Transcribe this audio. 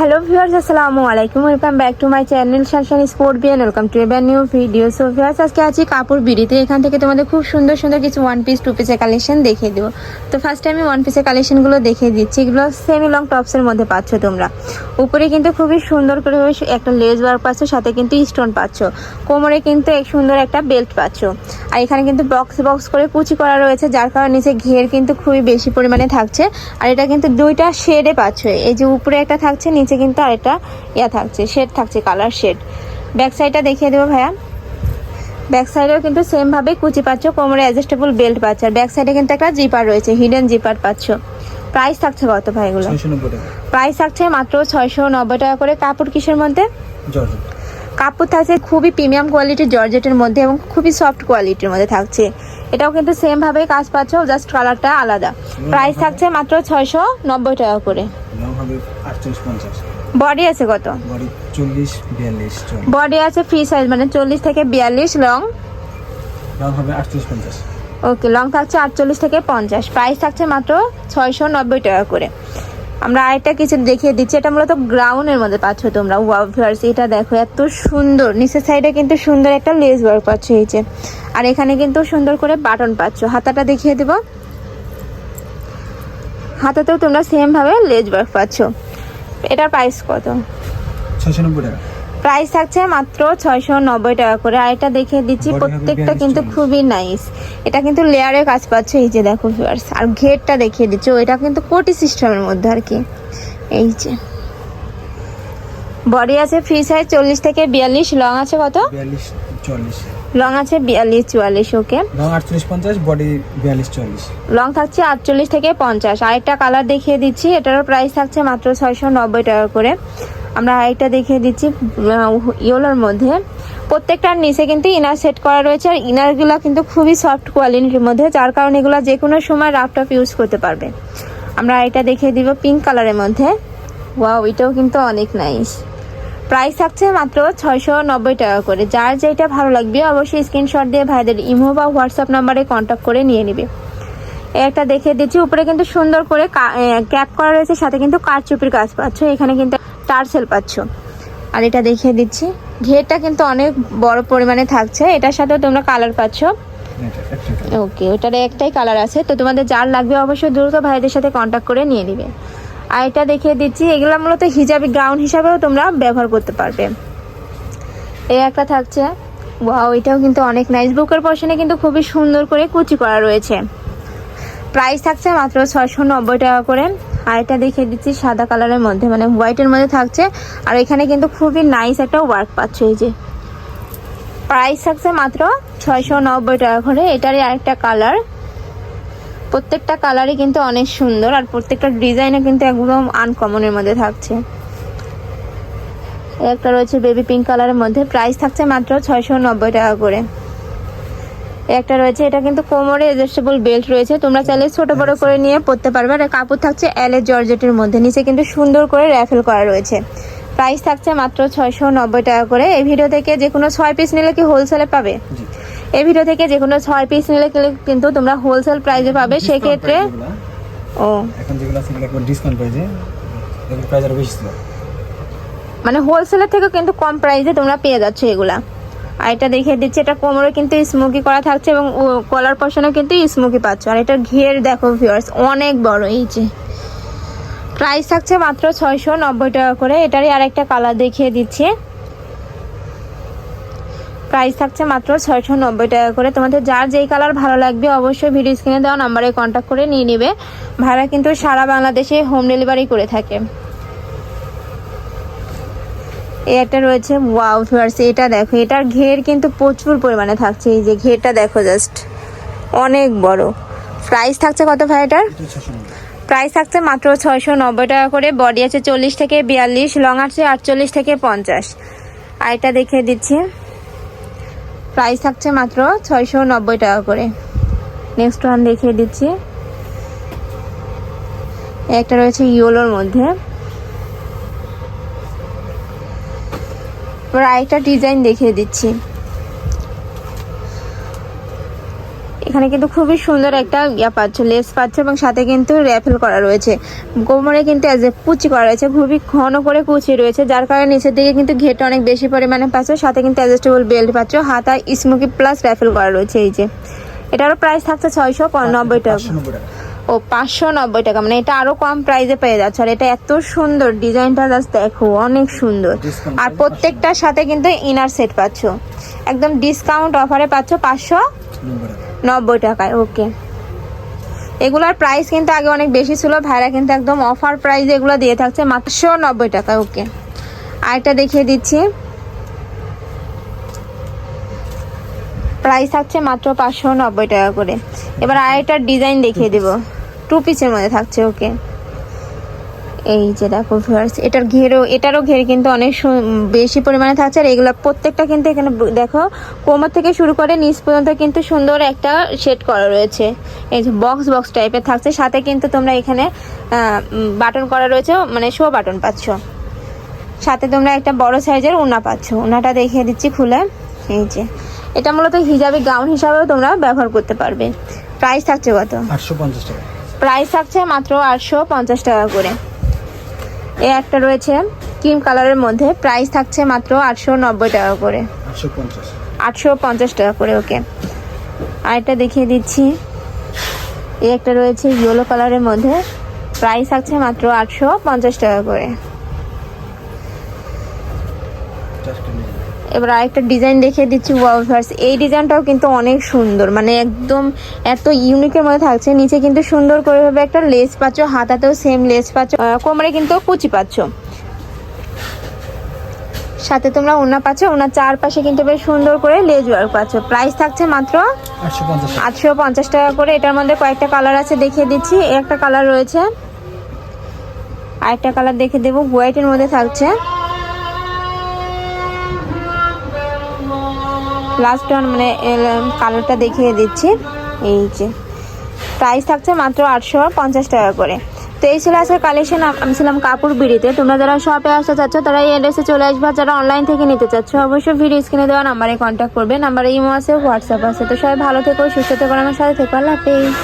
Hello viewers আসসালামু আলাইকুম welcome back to my channel শানশান sport বিয়ান ওয়েলকাম টু এবার নিউ ভিডিও সো ভিউয়ার্স আজকে আছি কাপড় বিড়িতে। এখান থেকে তোমাদের খুব সুন্দর সুন্দর কিছু ওয়ান পিস টু পিসের কালেকশন দেখিয়ে দেবো। তো ফার্স্টে আমি ওয়ান পিসের কালেকশনগুলো দেখিয়ে দিচ্ছি। এগুলো সেমি লং টপসের মধ্যে পাচ্ছ তোমরা। উপরে কিন্তু খুবই সুন্দর করে একটা লেস ওয়ার্ক পাচ্ছ, সাথে কিন্তু স্টোন পাচ্ছ। কোমরে কিন্তু এক সুন্দর একটা বেল্ট পাচ্ছ। আর এখানে কিন্তু বক্স বক্স করে কুচি করা রয়েছে, যার কারণে নিচে ঘের কিন্তু খুবই বেশি পরিমাণে থাকছে। আর এটা কিন্তু দুইটা শেডে পাচ্ছ। এই যে উপরে একটা থাকছে, নিচে কিন্তু আরেকটা ইয়া থাকছে শেড থাকছে কালার শেড। ব্যাক সাইডটা দেখিয়ে দেবো ভাইয়া। ব্যাক সাইডেও কিন্তু সেমভাবে কুচি পাচ্ছ কোমরে অ্যাডজাস্টেবল বেল্ট পাচ্ছ। আর ব্যাক সাইডে কিন্তু একটা জিপার রয়েছে হিডেন জিপার পাচ্ছ। প্রাইস থাকছে কত ভাই এগুলো? প্রাইস থাকছে মাত্র ছয়শো নব্বই টাকা করে। কাপড় কিসের মধ্যে? কাপড় থাকছে খুবই প্রিমিয়াম কোয়ালিটির জর্জেটের মধ্যে এবং খুবই সফট কোয়ালিটির মধ্যে থাকছে। এটাও কিন্তু সেম ভাবে কাজ পাচ্ছ জাস্ট কালারটা আলাদা। প্রাইস থাকছে মাত্র ছয়শো নব্বই টাকা করে। বডি আছে কত? বডি আছে ফ্রি সাইজ মানে চল্লিশ থেকে বিয়াল্লিশ লং ওকে লং থাকছে আটচল্লিশ থেকে পঞ্চাশ। প্রাইস থাকছে মাত্র ছয়শো নব্বই টাকা করে। আমরা আরেকটা কিছু দেখিয়ে দিচ্ছি, এটা মূলত গ্রাউন্ডের মধ্যে পাচ্ছ তোমরা। ওয়াভার্স এটা দেখো, এত সুন্দর। নিচের সাইডে কিন্তু সুন্দর একটা লেস ওয়ার্ক পাচ্ছ এই যে। আর এখানে কিন্তু সুন্দর করে বাটন পাচ্ছ। হাতাটা দেখিয়ে দেব। হাতাতেও তোমরা সেম ভাবে লেজ ওয়ার্ক পাচ্ছ। এটার প্রাইস কত? ছশো টাকা। প্রাইস থাকছে মাত্র ছয়শো নব্বই টাকা করে। আর এটা দেখিয়ে দিচ্ছি প্রত্যেকটা কিন্তু খুবই নাইস এটা কিন্তু লেয়ারে কাজ পাচ্ছে এই যে দেখো ভিউয়ার্স আর ঘেরটা দেখিয়ে দিচ্ছি এটা কিন্তু কোটি সিস্টেমের মধ্যে আর কি। এই যে। বডি আছে ফ্রি সাইজ চল্লিশ থেকে বিয়াল্লিশ লং আছে কত? লং আছে বিয়াল্লিশ চুয়াল্লিশ ওকে লং আটচল্লিশ পঞ্চাশ বডি বিয়াল্লিশ চল্লিশ। লং থাকছে আটচল্লিশ থেকে পঞ্চাশ। আরেকটা কালার দেখিয়ে দিচ্ছি এটারও প্রাইস থাকছে মাত্র ছয়শো নব্বই টাকা করে। আমরা আরেকটা দেখিয়ে দিচ্ছি ইয়োলোর মধ্যে। প্রত্যেকটার নিচে কিন্তু ইনার সেট করা রয়েছে, আর ইনারগুলো কিন্তু খুবই সফট কোয়ালিটির মধ্যে, যার কারণে এগুলো যে কোনো সময় রাফ টাফ ইউজ করতে পারবে। আমরা এটা দেখিয়ে দিব পিঙ্ক কালারের মধ্যে। ওয়াও এটাও কিন্তু অনেক নাইস প্রাইস থাকছে মাত্র ছয়শো নব্বই টাকা করে। যার যেটা ভালো লাগবে, অবশ্যই স্ক্রিনশট দিয়ে ভাইদের ইমো বা হোয়াটসঅ্যাপ নাম্বারে কন্ট্যাক্ট করে নিয়ে নিবে। একটা দেখে দিচ্ছি, উপরে কিন্তু সুন্দর করে ক্যাপ করা রয়েছে, সাথে কিন্তু কারচুপির কাজ পাচ্ছ। এখানে কিন্তু টার্সেল পাচ্ছ। আর এটা দেখিয়ে দিচ্ছি। ঘেরটা কিন্তু অনেক বড় পরিমাণে থাকছে। এটার সাথেও তোমরা কালার পাচ্ছ। ওকে ওটার একটাই কালার আছে। তো তোমাদের যার লাগবে অবশ্যই দ্রুত ভাইদের সাথে কন্ট্যাক্ট করে নিয়ে নিবে। আর এটা দেখিয়ে দিচ্ছি এগুলো মূলত হিজাবি গ্রাউন্ড হিসাবেও তোমরা ব্যবহার করতে পারবে। এই একটা থাকছে। ওয়াও এটাও কিন্তু অনেক নাইস বুকের পশনে কিন্তু খুবই সুন্দর করে কুচি করা রয়েছে। প্রাইস থাকছে মাত্র ছয়শো নব্বই টাকা করে। আর এটা দেখিয়ে দিচ্ছি, সাদা কালারের মধ্যে মানে হোয়াইটের মধ্যে থাকছে। আর এখানে কিন্তু খুবই নাইস একটা ওয়ার্ক পাচ্ছে এই যে। প্রাইস থাকছে মাত্র ছয়শো নব্বই টাকা করে। এটারই আরেকটা কালার প্রত্যেকটা কালারই কিন্তু অনেক সুন্দর, আর প্রত্যেকটা ডিজাইনও কিন্তু একদম আনকমনের মধ্যে থাকছে। একটা রয়েছে বেবি পিঙ্ক কালারের মধ্যে। প্রাইস থাকছে মাত্র ছয়শো নব্বই টাকা করে। একটা রয়েছে এটা কিন্তু কোমরে এডজাস্টেবল বেল্ট রয়েছে। তোমরা চাইলে ছোট বড় করে নিয়ে পরতে পারবে। আর কাপড় থাকছে এল জর্জেটের মধ্যে। নিচে কিন্তু সুন্দর করে র্যাফেল করা রয়েছে। প্রাইস থাকছে মাত্র ছয়শো নব্বই টাকা করে। এই ভিডিও থেকে যে কোনো ছয় পিস নিলে কি হোলসেলে পাবে? এই ভিডিও থেকে যে কোনো ছয় পিস নিলে কিন্তু তোমরা হোলসেল প্রাইসে পাবে। সেক্ষেত্রে ও। এখন যেগুলো আছে এগুলো একবার ডিসকাউন্ট প্রাইসে এগুলো প্রাইস আরও বেশি ছিল। মানে হোলসেলের থেকে কিন্তু কম প্রাইসে তোমরা পেয়ে যাচ্ছ এগুলা। আর এটা দেখিয়ে দিচ্ছি, এটা কোমরে কিন্তু স্মোকি করা থাকছে এবং কলার পশনে কিন্তু স্মোকি পাচ্ছ। আর এটা ঘের দেখো ভিউয়ার্স অনেক বড়, এই যে। প্রাইস থাকছে মাত্র ছয়শো নব্বই টাকা করে। এটারই আরেকটা কালার দেখিয়ে দিচ্ছি। প্রাইস থাকছে মাত্র ছয়শো নব্বই টাকা করে। তোমাদের যার যেই কালার ভালো লাগবে অবশ্যই ভিডিও স্ক্রিনে দেওয়া নাম্বারে কন্ট্যাক্ট করে নিয়ে নিবে। ভাড়া কিন্তু সারা বাংলাদেশে হোম ডেলিভারি করে থাকে। একটা রয়েছে, ওয়াও ভিউয়ার্স এটা দেখো, এটার ঘের কিন্তু প্রচুর পরিমাণে থাকছে, এই যে ঘেরটা দেখো জাস্ট অনেক বড়। প্রাইস থাকছে কত ভাই এটার? এটা প্রাইস থাকছে মাত্র ছয়শো নব্বই টাকা করে বডি আছে চল্লিশ থেকে বিয়াল্লিশ লং আছে আটচল্লিশ থেকে পঞ্চাশ। আর এটা দেখিয়ে দিচ্ছি। প্রাইস থাকছে মাত্র ছয়শো নব্বই টাকা করে। নেক্সট ওয়ান দেখিয়ে দিচ্ছি। একটা রয়েছে ইয়োলোর মধ্যে। এবার আরেকটা ডিজাইন দেখিয়ে দিচ্ছি। এখানে কিন্তু খুবই সুন্দর একটা ইয়া পাচ্ছ লেস পাচ্ছ এবং সাথে কিন্তু র্যাফেল করা রয়েছে। কোমরে কিন্তু অ্যাজ এ কুচি করা রয়েছে, খুবই ঘন করে কুচি রয়েছে, যার কারণে নিচের দিকে কিন্তু ঘেটা অনেক বেশি পরিমাণে পাচ্ছ, সাথে কিন্তু অ্যাডজাস্টেবল বেল্ট পাচ্ছ, হাতা স্মোকি প্লাস র্যাফেল করা রয়েছে এই যে। এটারও প্রাইস থাকছে ছয়শো নব্বই টাকা। ও পাঁচশো নব্বই টাকা মানে এটা আরও কম প্রাইসে পেয়ে যাচ্ছে। আর এটা এত সুন্দর ডিজাইনটা জাস্ট দেখো অনেক সুন্দর। আর প্রত্যেকটার সাথে কিন্তু ইনার সেট পাচ্ছ। একদম ডিসকাউন্ট অফারে পাচ্ছ পাঁচশো নব্বই টাকায় ওকে এগুলার প্রাইস কিন্তু আগে অনেক বেশি ছিল ভাইরা কিন্তু একদম অফার প্রাইস এগুলো দিয়ে থাকছে মাত্র নব্বই টাকা ওকে আর আরেকটা দেখিয়ে দিচ্ছি। প্রাইস থাকছে মাত্র পাঁচশো নব্বই টাকা করে। এবার আরেকটার ডিজাইন দেখিয়ে দেব। টু পিসের মধ্যে থাকছে ওকে এই যে দেখো ভিউয়ার্স এটার ঘেরও, এটারও ঘের কিন্তু অনেক বেশি পরিমাণে থাকছে আর এগুলো প্রত্যেকটা কিন্তু এখানে দেখো, কোমর থেকে শুরু করে নিচ পর্যন্ত কিন্তু সুন্দর একটা শেড করা রয়েছে। এই যে বক্স বক্স টাইপের থাকছে। সাথে কিন্তু তোমরা এখানে বাটন করা রয়েছে মানে শো বাটন পাচ্ছ। সাথে তোমরা একটা বড় সাইজের উনা পাচ্ছ। উনাটা দেখিয়ে দিচ্ছি খুলে। এই যে, এটা মূলত হিজাবি গাউন হিসাবেও তোমরা ব্যবহার করতে পারবে। প্রাইস থাকছে কত? আটশো পঞ্চাশ টাকা। প্রাইস থাকছে মাত্র আটশো পঞ্চাশ টাকা করে। এ একটা রয়েছে ক্রিম কালারের মধ্যে প্রাইস থাকছে মাত্র আটশো নব্বই টাকা করে। আটশো পঞ্চাশ। টাকা করে ওকে। আরেকটা দেখিয়ে দিচ্ছি। এ একটা রয়েছে ইয়েলো কালারের মধ্যে প্রাইস থাকছে মাত্র আটশো পঞ্চাশ টাকা করে। এবার আরেকটা ডিজাইন দেখিয়ে দিচ্ছি ওয়াও ভার্স এই ডিজাইনটাও কিন্তু অনেক সুন্দর। মানে একদম এত ইউনিকের মধ্যে থাকছে। নিচে কিন্তু সুন্দর করে ভাবে একটা লেস পাচ্ছ হাতাতেও সেম লেস পাচ্ছ কোমরে কিন্তু কুচি পাচ্ছ। সাথে তোমরা ওনা পাচ্ছ ওনার চারপাশে কিন্তু বেশ সুন্দর করে লেজ ওয়ার্ক পাচ্ছ। প্রাইস থাকছে মাত্র আটশো পঞ্চাশ টাকা। করে। এটার মধ্যে কয়েকটা কালার আছে দেখিয়ে দিচ্ছি। একটা কালার রয়েছে। আরেকটা কালার দেখে দেবো। হোয়াইটের মধ্যে থাকছে। লাস্ট ওয়ান মানে কালারটা দেখিয়ে দিচ্ছি। এই যে প্রাইস থাকছে মাত্র আটশো পঞ্চাশ টাকা করে। তো এই ছিল আজকের কালেকশন আমি ছিলাম কাপড় বিড়িতে। তোমরা যারা শপে আসতে চাচ্ছ, তারা এই অ্যাড্রেসে চলে আসবে। যারা অনলাইন থেকে নিতে চাচ্ছ, অবশ্যই ভিডিও স্ক্রিনে দেওয়া নাম্বারে কন্ট্যাক্ট করবে। নাম্বারে ইমো আছে হোয়াটসঅ্যাপ আছে। তো সবাই ভালো থেকো, সুস্থ থেকো আমার সাথে থেকো। আল্লাহ হাফেজ।